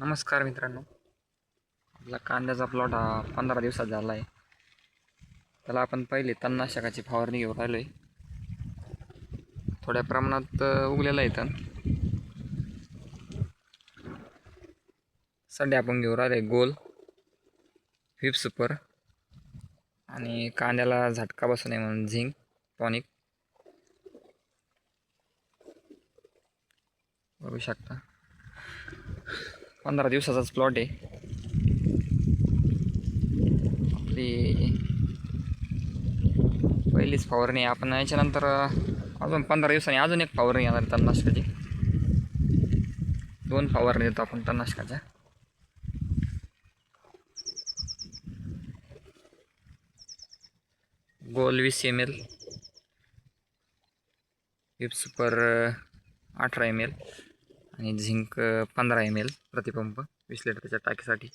नमस्कार मित्रांनो. आपला कांद्याचा प्लॉट हा पंधरा दिवसात झाला आहे त्याला आपण पहिले तणनाशकाची फवारणी घेऊन राहिलो आहे थोड्या प्रमाणात उगलेला उगलेलं आहे तण. सध्या आपण घेऊन राहिलो आहे गोल फिप सुपर आणि कांद्याला झटका बसू नये म्हणून झिंक टॉनिक. बघू शकता. पंधरा दिवसाचाच प्लॉट आहे. आपली पहिलीच फवारणी आपण याच्यानंतर अजून पंधरा दिवसांनी अजून एक फवारणी येणार आहे तणनाशकाची दोन फवारणी देतो आपण तणनाशकाच्या गोल वीस एम एल विप सुपर अठरा एम एल आणि झिंक पंधरा एम एल प्रतिपंप वीस लिटरच्या टाकीसाठी.